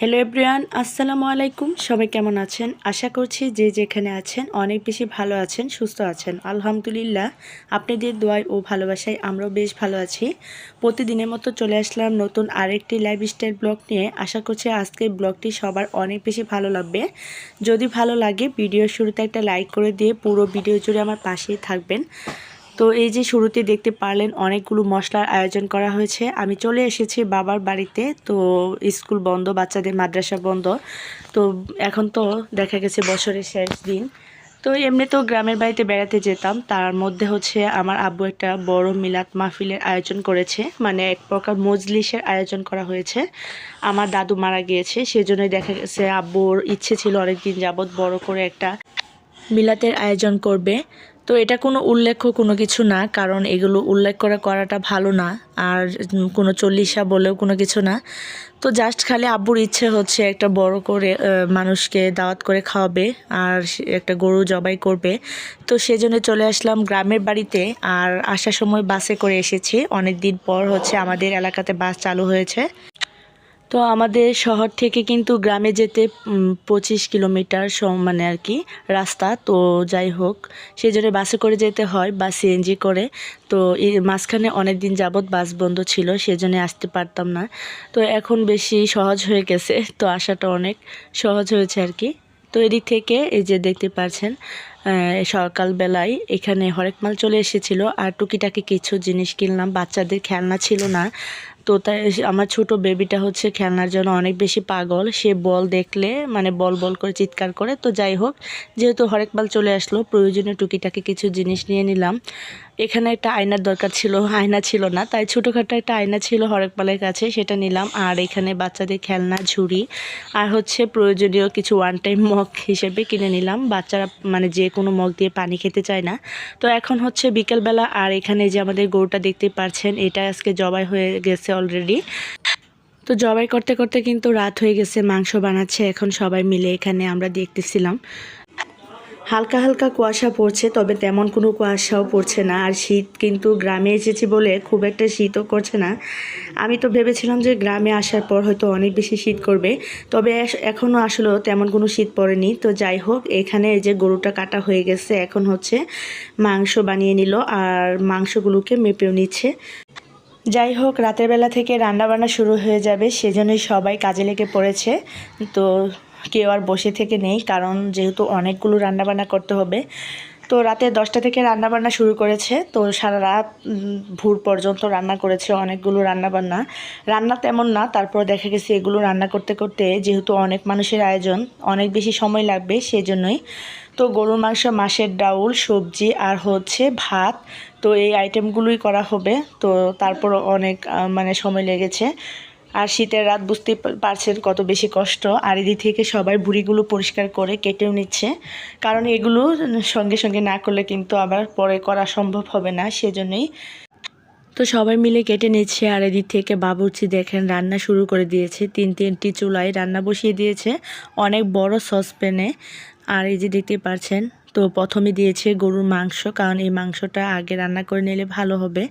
Hello everyone আসসালামু আলাইকুম সবাই কেমন আছেন? আশা করছি যে যেখানে আছেন অনেক বেশি ভালো আছেন, সুস্থ আছেন। আলহামদুলিল্লাহ, আপনাদের দোয়ায় ও ভালোবাসায় আমরাও বেশ ভালো আছি। প্রতিদিনের মতো চলে আসলাম নতুন আরেকটি লাইফ স্টাইল ব্লগ নিয়ে। আশা করছি আজকের ব্লগটি সবার অনেক বেশি ভালো লাগবে। যদি ভালো লাগে ভিডিওর শুরুতে একটা লাইক করে দিয়ে পুরো ভিডিও জুড়ে আমার পাশেই থাকবেন। তো এই যে শুরুতে দেখতে পারলেন অনেকগুলো মশলার আয়োজন করা হয়েছে। আমি চলে এসেছি বাবার বাড়িতে, তো স্কুল বন্ধ, বাচ্চাদের মাদ্রাসা বন্ধ। তো এখন তো দেখা গেছে বছরের শেষ দিন। তো এমনি তো গ্রামের বাড়িতে বেড়াতে যেতাম, তার মধ্যে হচ্ছে আমার আব্বু একটা বড় মিলাদ মাহফিলের আয়োজন করেছে মানে এক প্রকার মজলিসের আয়োজন করা হয়েছে। আমার দাদু মারা গিয়েছে, সেজন্যই দেখা গেছে আব্বুর ইচ্ছে ছিল অনেকদিন যাবৎ বড় করে একটা মিলাতের আয়োজন করবে। তো এটা কোনো উল্লেখ্য কোনো কিছু না, কারণ এগুলো উল্লেখ করে করাটা ভালো না, আর কোনো চল্লিশা বলেও কোনো কিছু না। তো জাস্ট খালি আব্বুর ইচ্ছে হচ্ছে একটা বড় করে মানুষকে দাওয়াত করে খাওয়াবে, আর একটা গরু জবাই করবে। তো সেজন্য চলে আসলাম গ্রামের বাড়িতে, আর আসার সময় বাসে করে এসেছি। অনেক দিন পর হচ্ছে আমাদের এলাকাতে বাস চালু হয়েছে। তো আমাদের শহর থেকে কিন্তু গ্রামে যেতে পঁচিশ কিলোমিটার মানে আর কি, রাস্তা। তো যাই হোক সেই জন্য বাসে করে যেতে হয়, বা সিএনজি করে। তো মাঝখানে অনেক দিন যাবৎ বাস বন্ধ ছিল, সেজন্য আসতে পারতাম না। তো এখন বেশি সহজ হয়ে গেছে, তো আসাটা অনেক সহজ হয়েছে আর কি। তো এদিক থেকে, এই যে দেখতে পাচ্ছেন সকালবেলায় এখানে হরেক মাল চলে এসেছিল। আর টুকিটাকি কিছু জিনিস কিনলাম, বাচ্চাদের খেলনা ছিল না। তো তাই আমার ছোট বেবিটা হচ্ছে খেলনার জন্য অনেক বেশি পাগল। সে বল দেখলে মানে বল বল করে চিৎকার করে। তো যাই হোক, যেহেতু হরেক মাল চলে আসলো, প্রয়োজনীয় টুকিটাকি কিছু জিনিস নিয়ে নিলাম। এখানে একটা আয়নার দরকার ছিল, আয়না ছিল না, তাই ছোটোখাটো একটা আয়না ছিল হরেক মালের কাছে, সেটা নিলাম। আর এখানে বাচ্চাদের খেলনা, ঝুড়ি, আর হচ্ছে প্রয়োজনীয় কিছু ওয়ান টাইম মগ হিসেবে কিনে নিলাম। বাচ্চারা মানে যে কোনো মগ দিয়ে পানি খেতে চায় না। তো এখন হচ্ছে বিকেলবেলা, আর এখানে যে আমাদের গরুটা দেখতে পাচ্ছেন এটা আজকে জবাই হয়ে গেছে অলরেডি তো জবাই করতে করতে কিন্তু রাত হয়ে গেছে, মাংস বানাচ্ছে, এখন সবাই মিলে এখানে আমরা দেখতেছিলাম। হালকা হালকা কুয়াশা পড়ছে, তবে তেমন কোনো কুয়াশাও পড়ছে না। আর শীত কিন্তু গ্রামে এসেছি বলে খুব একটা শীতও করছে না। আমি তো ভেবেছিলাম যে গ্রামে আসার পর হয়তো অনেক বেশি শীত করবে, তবে এখনও আসলেও তেমন কোনো শীত পড়েনি। তো যাই হোক, এখানে যে গরুটা কাটা হয়ে গেছে, এখন হচ্ছে মাংস বানিয়ে নিল আর মাংসগুলোকে মেপেও নিচ্ছে। যাই হোক, রাতের বেলা থেকে রান্নাবান্না শুরু হয়ে যাবে, সেজন্যই সবাই কাজে লেগে পড়েছে। তো কেউ আর বসে থেকে নেই, কারণ যেহেতু অনেকগুলো রান্নাবান্না করতে হবে। তো রাতে দশটা থেকে রান্নাবান্না শুরু করেছে। তো সারা রাত ভোর পর্যন্ত রান্না করেছে অনেকগুলো রান্নাবান্না। রান্না তেমন না, তারপর দেখা গেছে এগুলো রান্না করতে করতে যেহেতু অনেক মানুষের আয়োজন, অনেক বেশি সময় লাগবে সেজন্যই। তো গরুর মাংস, মাছের ডাউল, সবজি আর হচ্ছে ভাত, তো এই আইটেমগুলোই করা হবে। তো তারপর অনেক মানে সময় লেগেছে। আর শীতের রাত বুঝতে পারছেন কত বেশি কষ্ট। আর এদিক থেকে সবাই বুড়িগুলো পরিষ্কার করে কেটেও নিচ্ছে। কারণ এগুলো সঙ্গে সঙ্গে না করলে কিন্তু আবার পরে করা সম্ভব হবে না, সেজন্যই তো সবাই মিলে কেটে নিচ্ছে। আর এদিক থেকে বাবুর্চি দেখেন, রান্না শুরু করে দিয়েছে। তিন তিনটি চুলায় রান্না বসিয়ে দিয়েছে, অনেক বড় সসপ্যানে। আর এই যে দেখতে পাচ্ছেন, তো প্রথমে দিয়েছে গরুর মাংস, কারণ এই মাংসটা আগে রান্না করে নিলে ভালো হবে।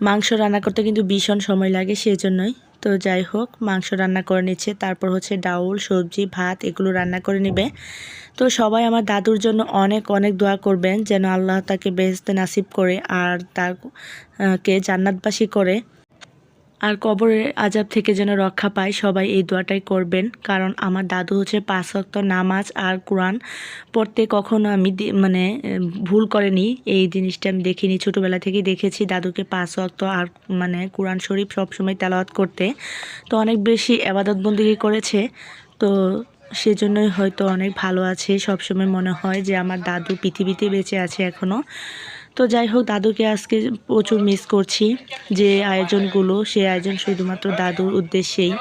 মাংস রান্না করতে কিন্তু ভীষণ সময় লাগে সেই জন্যই তো যাই হোক, মাংস রান্না করে নিচ্ছে। তারপর হচ্ছে ডাউল, সবজি, ভাত, এগুলো রান্না করে নেবে। তো সবাই আমার দাদুর জন্য অনেক অনেক দোয়া করবেন যেন আল্লাহ তাকে বেহেস্তে নাসিব করে আর তাকে জান্নাতবাসী করে। আর কবরের আজাব থেকে যেন রক্ষা পায়, সবাই এই দোয়াটাই করবেন। কারণ আমার দাদু হচ্ছে পাঁচ ওয়াক্ত নামাজ আর কোরআন পড়তে কখনো আমি মানে ভুল করেনি। এই জিনিসটা আমি দেখিনি। ছোটোবেলা থেকেই দেখেছি দাদুকে পাঁচ ওয়াক্ত আর মানে কোরআন শরীফ সবসময় তেলাওয়াত করতে। তো অনেক বেশি আবাদত বন্দিগি করেছে। তো সেজন্যই হয়তো অনেক ভালো আছে। সবসময় মনে হয় যে আমার দাদু পৃথিবীতে বেঁচে আছে এখনও তো যাই হোক, দাদুকে আজকে প্রচুর মিস করছি যে আয়োজনগুলো। সেই আয়োজন শুধুমাত্র দাদুর উদ্দেশ্যেই।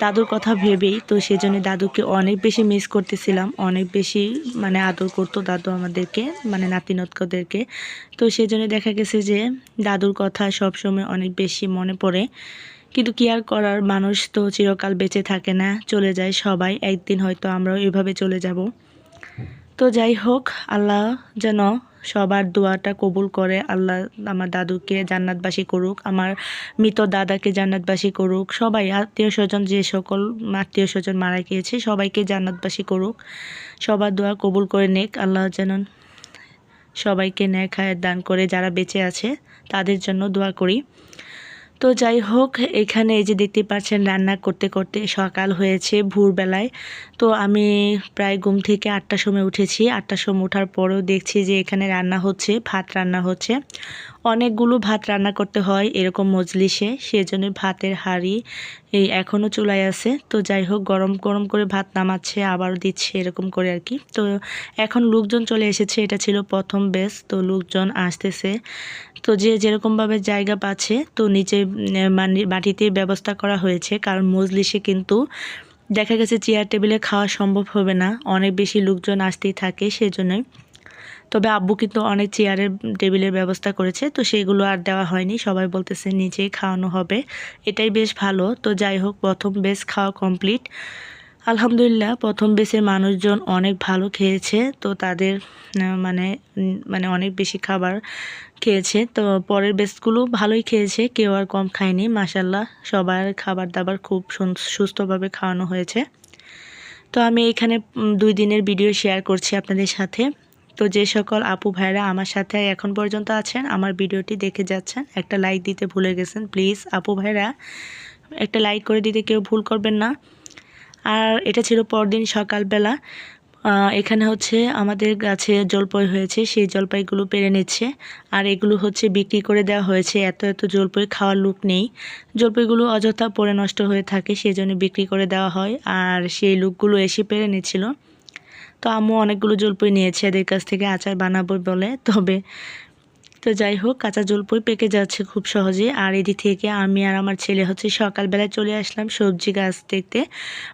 দাদুর কথা ভেবেই তো সেজন্য দাদুকে অনেক বেশি মিস করতেছিলাম, অনেক বেশি মানে আদর করতো দাদু আমাদেরকে মানে নাতিনতকদেরকে। তো সেজন্য দেখা গেছে যে দাদুর কথা সবসময় অনেক বেশি মনে পড়ে। কিন্তু কি আর করার, মানুষ তো চিরকাল বেঁচে থাকে না, চলে যায় সবাই। একদিন হয়তো আমরাও এভাবে চলে যাব। তো যাই হোক, আল্লাহ যেন সবার দোয়াটা কবুল করে। আল্লাহ আমার দাদুকে জান্নাতবাসী করুক, আমার মৃত দাদাকে জান্নাতবাসী করুক, সবাই আত্মীয় স্বজন যে সকল আত্মীয় স্বজন মারা গিয়েছে, সবাইকে জান্নাতবাসী করুক। সবার দোয়া কবুল করে নেক, আল্লাহ যেন সবাইকে ন্যায় খায়ের দান করে, যারা বেঁচে আছে তাদের জন্য দোয়া করি। তো যাই হোক, এখানে এই যে দেখতে পাচ্ছেন রান্না করতে করতে সকাল হয়েছে ভোরবেলায়। তো আমি প্রায় ঘুম থেকে আটটার সময় উঠেছি। আটটার সময় ওঠার পরও দেখছি যে এখানে রান্না হচ্ছে, ভাত রান্না হচ্ছে। অনেকগুলো ভাত রান্না করতে হয় এরকম মজলিসে, সেজন্য ভাতের হাঁড়ি এই এখনও চুলায় আছে। তো যাই হোক, গরম গরম করে ভাত নামাচ্ছে, আবারও দিচ্ছে এরকম করে আর কি। তো এখন লোকজন চলে এসেছে, এটা ছিল প্রথম বেস তো লোকজন আসতেছে। তো যে যেরকমভাবে জায়গা পাচ্ছে, তো নিচে মানি- মাটিতে ব্যবস্থা করা হয়েছে, কারণ মজলিসে কিন্তু দেখা গেছে চেয়ার টেবিলে খাওয়া সম্ভব হবে না। অনেক বেশি লোকজন আসতেই থাকে, সেজন্যই তবে আব্বু কিন্তু অনেক চেয়ারের টেবিলের ব্যবস্থা করেছে, তো সেগুলো আর দেওয়া হয়নি। সবাই বলতেছে নিচেই খাওয়ানো হবে। এটাই বেশ ভালো। তো যাই হোক, প্রথম বেশ খাওয়া কমপ্লিট আলহামদুলিল্লাহ, প্রথম বেসের মানুষজন অনেক ভালো খেয়েছে, তো তাদের মানে মানে অনেক বেশি খাবার খেয়েছে। তো পরের বেসগুলো ভালোই খেয়েছে, কেউ আর কম খায়নি। মাসাল্লাহ সবার খাবার দাবার খুব সুস্থভাবে খাওয়ানো হয়েছে। তো আমি এখানে দুই দিনের ভিডিও শেয়ার করছি আপনাদের সাথে। তো যে সকল আপু ভাইরা আমার সাথে এখন পর্যন্ত আছেন, আমার ভিডিওটি দেখে যাচ্ছেন, একটা লাইক দিতে ভুলে গেছেন। প্লিজ আপু ভাইরা, একটা লাইক করে দিতে কেউ ভুল করবেন না। আর এটা ছিল পরদিন সকালবেলা। এখানে হচ্ছে আমাদের গাছে জলপাই হয়েছে, সেই জলপাইগুলো পেরে নিচ্ছে। আর এগুলো হচ্ছে বিক্রি করে দেওয়া হয়েছে, এত এত জলপাই খাওয়ার লোক নেই। জলপাইগুলো অযথা পরে নষ্ট হয়ে থাকে সেই জন্য বিক্রি করে দেওয়া হয়। আর সেই লোকগুলো এসে পেরে নিচ্ছিল। তো আম্মু অনেকগুলো জলপাই নিয়েছে, এদের কাছ থেকে আচার বানাবো বলে। তবে, তো যাই হোক, কাঁচা জলপাই পেকে যাচ্ছে খুব সহজে। আর এদিক থেকে আমি আর আমার ছেলে হচ্ছে সকালবেলায় চলে আসলাম সবজি গাছ দেখতে।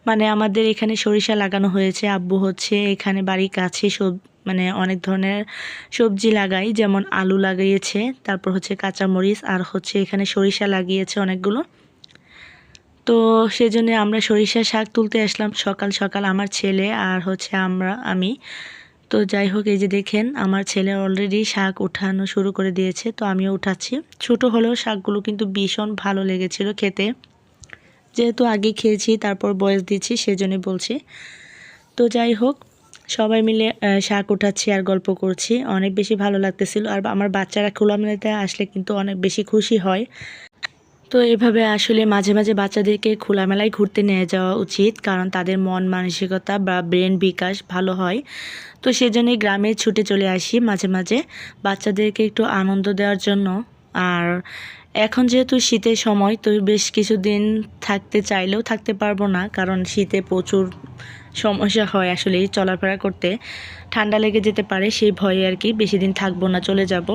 মানে আমাদের এখানে সরিষা লাগানো হয়েছে, আব্বু হচ্ছে এখানে বাড়ির কাছে সব মানে অনেক ধরনের সবজি লাগাই যেমন আলু লাগিয়েছে, তারপর হচ্ছে কাঁচামরিচ, আর হচ্ছে এখানে সরিষা লাগিয়েছে অনেকগুলো। তো সেজন্য আমরা সরিষা শাক তুলতে আসলাম। সকাল সকাল আমার ছেলে আর হচ্ছে আমরা, আমি। তো যাই হোক, এই যে দেখেন, আমার ছেলে অলরেডি শাক উঠানো শুরু করে দিয়েছে, তো আমিও উঠাচ্ছি। ছোট হলেও শাকগুলো কিন্তু ভীষণ ভালো লেগেছিল খেতে। যেহেতু আগে খেয়েছি, তারপর বয়স দিচ্ছি, সেজন্য বলছি। তো যাই হোক, সবাই মিলে শাক উঠাচ্ছি আর গল্প করছি। অনেক বেশি ভালো লাগতেছিল। আর আমার বাচ্চারা খোলামেলাতে আসলে কিন্তু অনেক বেশি খুশি হয়। তো এভাবে আসলে মাঝে মাঝে বাচ্চাদেরকে খোলামেলায় ঘুরতে নিয়ে যাওয়া উচিত, কারণ তাদের মন, মানসিকতা বা ব্রেন বিকাশ ভালো হয়। তো সেজন্যই গ্রামে ছুটে চলে আসি মাঝে মাঝে। বাচ্চাদেরকে একটু আনন্দ দেওয়ার জন্য। আর এখন যেহেতু শীতের সময়, তো বেশ কিছুদিন থাকতে চাইলেও থাকতে পারব না, কারণ শীতে প্রচুর সমস্যা হয় আসলে চলাফেরা করতে। ঠান্ডা লেগে যেতে পারে, সেই ভয়ে আর কি বেশি দিন থাকব না, চলে যাব।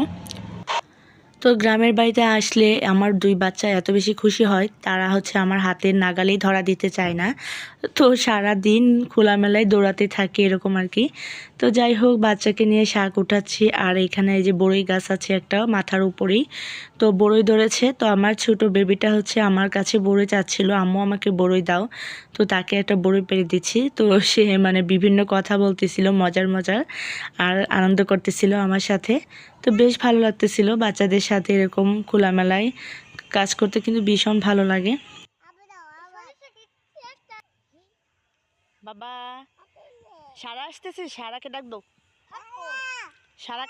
তো গ্রামের বাড়িতে আসলে আমার দুই বাচ্চা এত বেশি খুশি হয়, তারা হচ্ছে আমার হাতের নাগালেই ধরা দিতে চায় না। তো সারা দিন খোলামেলায় দৌড়াতে থাকে এরকম আর কি। তো যাই হোক, বাচ্চাকে নিয়ে শাক উঠাচ্ছি। আর এখানে এই যে বড়ই গাছ আছে একটা মাথার উপরেই, তো বড়ই ধরেছে। তো আমার ছোট বেবিটা হচ্ছে আমার কাছে বড়ই চাচ্ছিল, আম্মু আমাকে বড়ই দাও। তো তাকে একটা বড়ই পেরে দিচ্ছি। তো সে মানে বিভিন্ন কথা বলতেছিল, মজার মজার, আর আনন্দ করতেছিল আমার সাথে। তো বেশ ভালো লাগতেছিল বাচ্চাদের সাথে এরকম খোলামেলায় কাজ করতে, কিন্তু ভীষণ ভালো লাগে। বাবা। সারা আসতেছে সারাকে ডাক দো সারা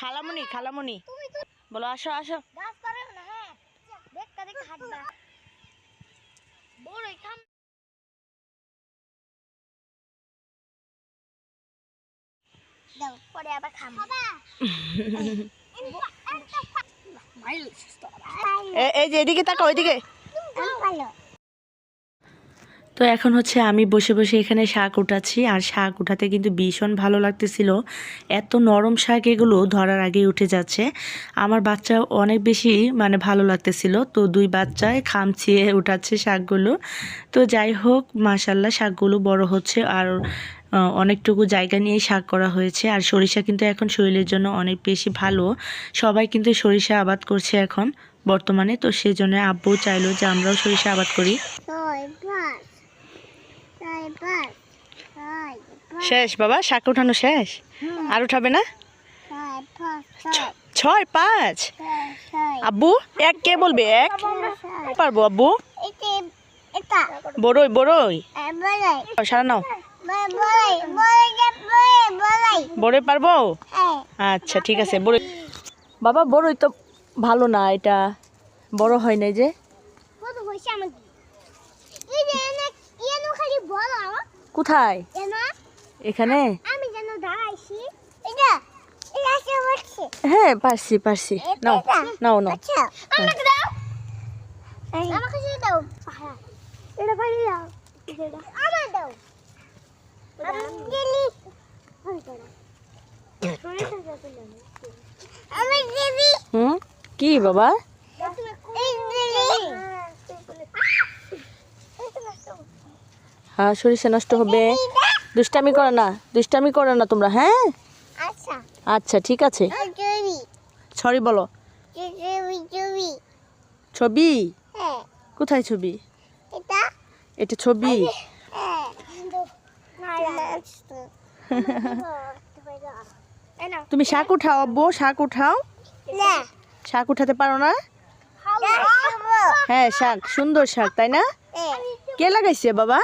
খালামুনি খালামুনি। বলো আসো আসো। পারে আবার খাম এই যে এদিকে তাকাও এদিকে। ভালো তো এখন হচ্ছে আমি বসে বসে এখানে শাক উঠাচ্ছি, আর শাক উঠাতে কিন্তু ভীষণ ভালো লাগতেছিল। এত নরম শাক এগুলো ধরার আগেই উঠে যাচ্ছে। আমার বাচ্চা অনেক বেশি মানে ভালো লাগতেছিল। তো দুই বাচ্চায় খামচিয়ে উঠাচ্ছে শাকগুলো। তো যাই হোক মাশাল্লাহ শাকগুলো বড় হচ্ছে, আর অনেকটুকু জায়গা নিয়ে শাক করা হয়েছে। আর সরিষা কিন্তু এখন শরীরের জন্য অনেক বেশি ভালো। সবাই কিন্তু সরিষা আবাদ করছে এখন বর্তমানে। তো সেজন্য আব্বু চাইলো যে আমরাও সরিষা আবাদ করি ছয় পাঁচ ছয় পাঁচ ছয় পাঁচ শেষ বাবা শাক উঠানো শেষ? আর উঠাবে না? ছয় ছয়। পাঁচ? আব্বু এক কে বলবে? এক? পারব আব্বু। বড়ই বড়ই। সারা নাও। বড়ই পারব? হ্যাঁ। আচ্ছা ঠিক আছে বড়ই। বাবা বড়ই তো ভালো না এটা। বড় হয় না যে। কোথায়? এখানে? হ্যাঁ পারছি পারছি। নাও নাও নাও। আচ্ছা আমাকে দাও আমাকে দিয়ে দাও এটা পারি দাও আমার দাও আমি দিলি আমি দিবি হুম কি বাবা এই দিলি হ্যাঁ সরিষা নষ্ট হবে। দুষ্টামি করে না দুষ্টামি করে না তোমরা হ্যাঁ? আচ্ছা। আচ্ছা ঠিক আছে। সরি বলো। ছবি হ্যাঁ। কোথায় ছবি? এটা? ছবি। হ্যাঁ তুমি শাক উঠাও আব্বু শাক উঠাও। শাক উঠাতে পারো না? হ্যাঁ শাক সুন্দর শাক তাই না? কে লাগাইছে বাবা?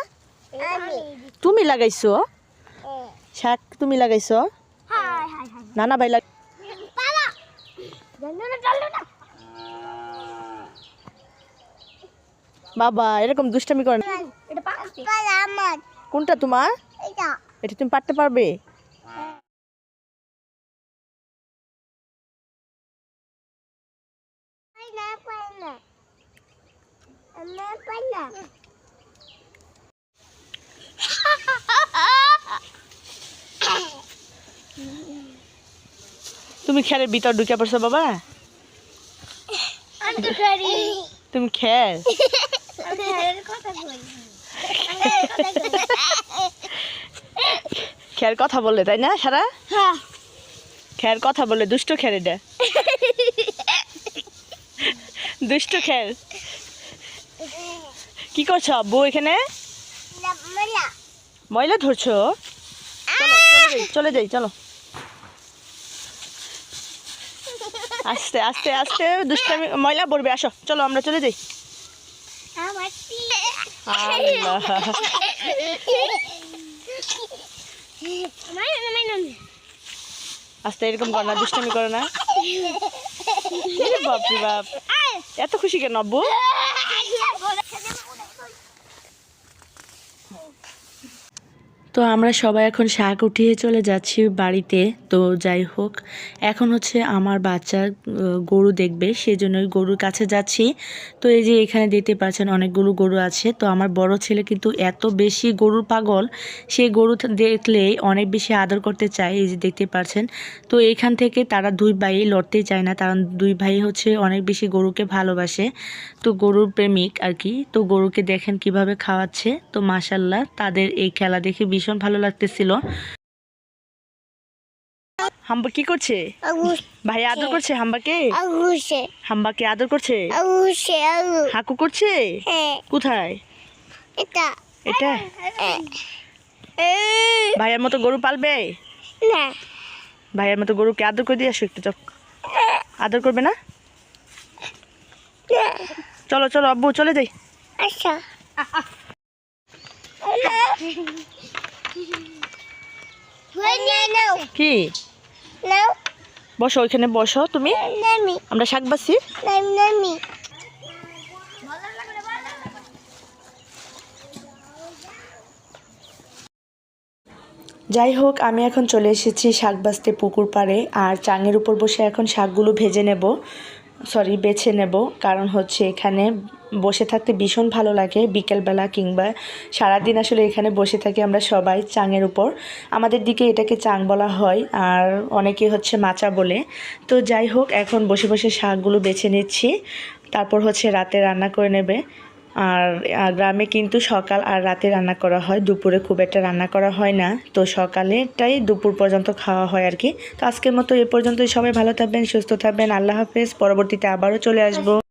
তুমি লাগাইছো? শাক তুমি লাগাইছো? নানা ভাই লাগ বাবা এরকম দুষ্টামি করে না। কোনটা তোমার? এটা তুমি পারতে পারবে? তুমি খেলের ভিতর ঢুকে পড়ছো বাবা। তুমি খেল। খের কথা বললে তাই না সারা? খের কথা বললে দুষ্ট খের এটা। দুষ্ট খের কি করছ আব্বু এখানে? ময়লা ধরছো? চলো চলে যাই চলে যাই চলো আস্তে আস্তে আস্তে, দুষ্টামি, ময়লা পড়বে, আসো, চলো, আমরা চলে যাই। আস্তে, এরকম কর না, দুষ্টামি করো না। বাপ রে বাপ। এত খুশি কেন, আব্বু? তো আমরা সবাই এখন শাক উঠিয়ে চলে যাচ্ছি বাড়িতে। তো যাই হোক, এখন হচ্ছে আমার বাচ্চা গরু দেখবে সেজন্যই গরুর কাছে যাচ্ছি। তো এই যে এখানে দেখতে পাচ্ছেন অনেকগুলো গরু আছে। তো আমার বড় ছেলে কিন্তু এত বেশি গরুর পাগল, সে গরু থ- দেখলে অনেক বেশি আদর করতে চায়, এই যে দেখতে পাচ্ছেন। তো এইখান থেকে তারা দুই ভাই লড়তেই চায় না, কারণ দুই ভাই হচ্ছে অনেক বেশি গরুকে ভালোবাসে। তো গরুর প্রেমিক আর কি। তো গরুকে দেখেন কীভাবে খাওয়াচ্ছে। তো মাসাল্লাহ তাদের এই খেলা দেখে ভীষণ ভালো লাগতেছিল। হাম্বা কি করছে? ভাই আদর করছে হাম্বাকে? হাম্বাকে আদর করছে? হাকু করছে? কোথায়? এটা। এটা? ভাইয়ের মতো গরু পালবে? না। ভাইয়ের মতো গরুকে আদর করে দিয়ে আসো একটু চক আদর করবে না। চলো চলো আব্বু চলে যাই। আচ্ছা। বসো, ওইখানে বসো। তুমি? আমরা শাক বাসি যাই হোক, আমি এখন চলে এসেছি শাক বাছতে পুকুর পাড়ে, আর চাঙের উপর বসে এখন শাকগুলো ভেজে নেব। সরি, বেছে নেব। কারণ হচ্ছে এখানে বসে থাকতে ভীষণ ভালো লাগে বিকেলবেলা কিংবা সারাদিন আসলে এখানে বসে থাকি আমরা সবাই চাঙের উপর। আমাদের দিকে এটাকে চাং বলা হয় আর অনেকে হচ্ছে মাচা বলে। তো যাই হোক, এখন বসে বসে শাকগুলো বেছে নিচ্ছি। তারপর হচ্ছে রাতে রান্না করে নেবে। আর গ্রামে কিন্তু সকাল আর রাতে রান্না করা হয়। দুপুরে খুব একটা রান্না করা হয় না। তো সকালেটাই দুপুর পর্যন্ত খাওয়া হয় আর কি। তো আজকের মতো এ পর্যন্তই। সবাই ভালো থাকবেন, সুস্থ থাকবেন। আল্লাহ হাফেজ। পরবর্তীতে আবারও চলে আসব।